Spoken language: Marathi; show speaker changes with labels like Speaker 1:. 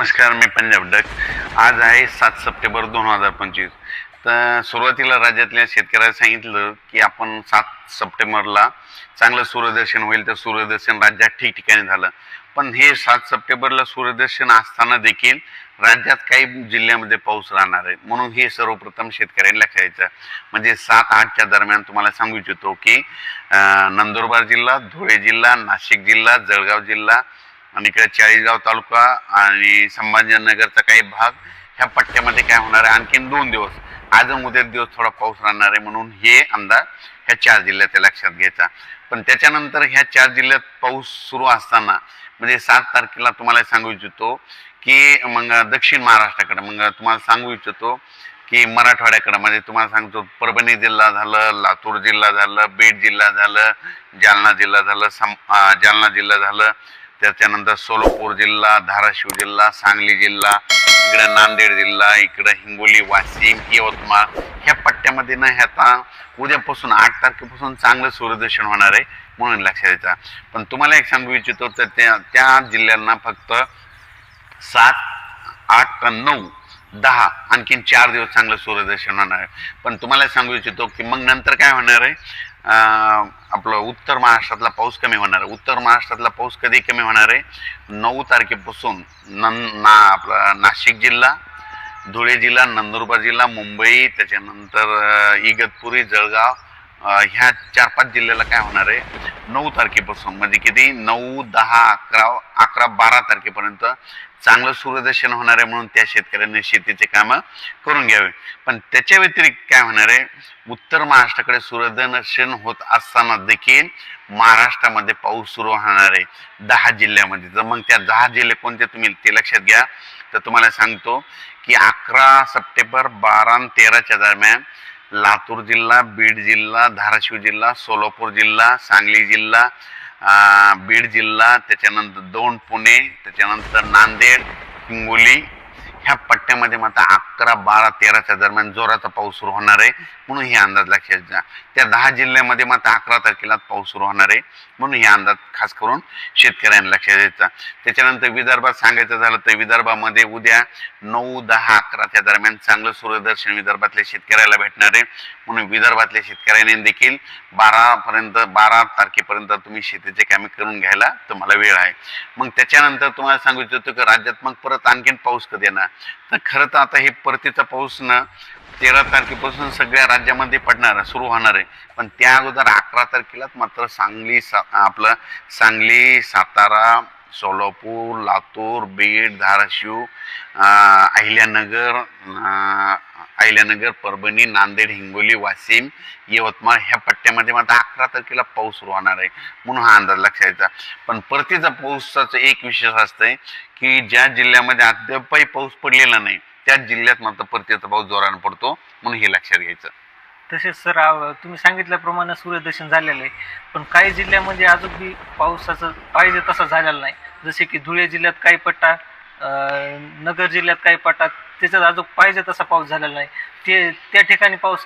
Speaker 1: नमस्कार मी पंजाब डक. आज आहे सात सप्टेंबर दोन हजार पंचवीस. तर सुरुवातीला राज्यातल्या शेतकऱ्याला सांगितलं की आपण सात सप्टेंबरला चांगलं सूर्यदर्शन होईल तर सूर्यदर्शन राज्यात ठिकठिकाणी झालं. पण हे सात सप्टेंबरला सूर्यदर्शन असताना देखील राज्यात काही जिल्ह्यामध्ये पाऊस राहणार आहे. म्हणून हे सर्वप्रथम शेतकऱ्यांनी लक्षायचं म्हणजे सात आठच्या दरम्यान तुम्हाला सांगू इच्छितो की नंदुरबार जिल्हा धुळे जिल्हा नाशिक जिल्हा जळगाव जिल्हा आणि इकडे चाळीसगाव तालुका आणि संभाजीनगरचा काही भाग ह्या पट्ट्यामध्ये काय होणार आहे? आणखीन दोन दिवस. आज उद्या दिवस थोडा पाऊस राहणार आहे म्हणून हे अंदाज ह्या चार जिल्ह्यात लक्षात घ्यायचा. पण त्याच्यानंतर ह्या चार जिल्ह्यात पाऊस सुरू असताना म्हणजे सात तारखेला तुम्हाला सांगू इच्छितो की मग दक्षिण महाराष्ट्राकडे मग तुम्हाला सांगू इच्छितो की मराठवाड्याकडे म्हणजे तुम्हाला सांगतो परभणी जिल्हा झालं लातूर जिल्हा झालं बीड जिल्हा झालं जालना जिल्हा झालं सम जालना जिल्हा झालं त्याच्यानंतर सोलापूर जिल्हा धाराशिव जिल्हा सांगली जिल्हा इकडं नांदेड जिल्हा इकडं हिंगोली वाशिम यवतमाळ. ह्या पट्ट्यामध्ये ना ह्याचा उद्यापासून आठ तारखेपासून चांगलं सूर्यदर्शन होणार आहे म्हणून लक्षात यायचा पण तुम्हाला एक सांगू इच्छितो तर त्या त्या जिल्ह्यांना फक्त सात आठ नऊ दहा आणखीन चार दिवस चांगलं सूर्यदर्शन होणार आहे. पण तुम्हाला सांगू इच्छितो की मग नंतर काय होणार आहे? आपलं उत्तर महाराष्ट्रातला पाऊस कमी होणार आहे. उत्तर महाराष्ट्रातला पाऊस कधी कमी होणार आहे? नऊ तारखेपासून नं ना आपला नाशिक जिल्हा धुळे जिल्हा नंदुरबार जिल्हा मुंबई त्याच्यानंतर इगतपुरी जळगाव ह्या चार पाच जिल्ह्याला काय होणार आहे? नऊ तारखेपासून म्हणजे किती? नऊ दहा अकरा अकरा बारा तारखेपर्यंत चांगलं सूर्यदर्शन होणार आहे म्हणून त्या शेतकऱ्यांनी शेतीचे कामं करून घ्यावे. पण त्याच्या व्यतिरिक्त काय होणार आहे? उत्तर महाराष्ट्राकडे सूर्यदर्शन होत असताना देखील महाराष्ट्रामध्ये पाऊस सुरू होणार आहे. दहा जिल्ह्यामध्ये. तर मग त्या दहा जिल्हे कोणते तुम्ही ते लक्षात घ्या. तर तुम्हाला सांगतो की अकरा सप्टेंबर बारा तेराच्या दरम्यान लातूर जिल्हा बीड जिल्हा धाराशिव जिल्हा सोलापूर जिल्हा सांगली जिल्हा बीड जिल्हा त्याच्यानंतर दोन पुणे त्याच्यानंतर नांदेड हिंगोली ह्या पट्ट्यामध्ये मात्र अकरा बारा तेराच्या दरम्यान जोराचा पाऊस सुरू होणार आहे. म्हणून हे अंदाज लक्षात घ्या. त्या दहा जिल्ह्यामध्ये मात्र अकरा तारखेला पाऊस सुरू होणार आहे. म्हणून हे अंदाज खास करून शेतकऱ्यांना लक्षात द्यायचा त्याच्यानंतर विदर्भात सांगायचं झालं तर विदर्भामध्ये उद्या नऊ दहा अकराच्या दरम्यान चांगलं सूर्यदर्शन विदर्भातल्या शेतकऱ्याला भेटणार आहे. म्हणून विदर्भातल्या शेतकऱ्यांनी देखील बारापर्यंत बारा तारखेपर्यंत तुम्ही शेतीचे कामे करून घ्यायला तुम्हाला वेळ आहे. मग त्याच्यानंतर तुम्हाला सांगू इच्छितो की राज्यात मग परत आणखीन पाऊस कधी येणार? तर खरं तर आता हे परतीचा पाऊस ना तेरा तारखेपासून सगळ्या राज्यामध्ये पडणार सुरू होणार आहे. पण त्या अगोदर अकरा तारखेलाच मात्र सांगली सा आपलं सांगली सातारा सोलापूर लातूर बीड धाराशिव अहिल्यानगर अहिल्यानगर परभणी नांदेड हिंगोली वाशिम यवतमाळ ह्या पट्ट्यामध्ये मात्र अकरा तारखेला पाऊस सुरू होणार आहे म्हणून हा अंदाज लक्षात यायचा पण परतीचा पाऊसाचं एक विशेष असतंय की ज्या जिल्ह्यामध्ये अद्यापही पाऊस पडलेला नाही त्याच जिल्ह्यात मात्र परतीचा पाऊस जोरानं पडतो म्हणून हे लक्षात घ्यायचं.
Speaker 2: तसेच सर तुम्ही सांगितल्याप्रमाणे सूर्यदर्शन झालेलं आहे पण काही जिल्ह्यामध्ये अजून बी पावसाचं पाहिजे तसा झालेला नाही. जसे की धुळे जिल्ह्यात काही पट्टा नगर जिल्ह्यात काही पटात त्याच्यात अजून पाहिजे तसा पाऊस झालेला नाही. ते त्या ठिकाणी पाऊस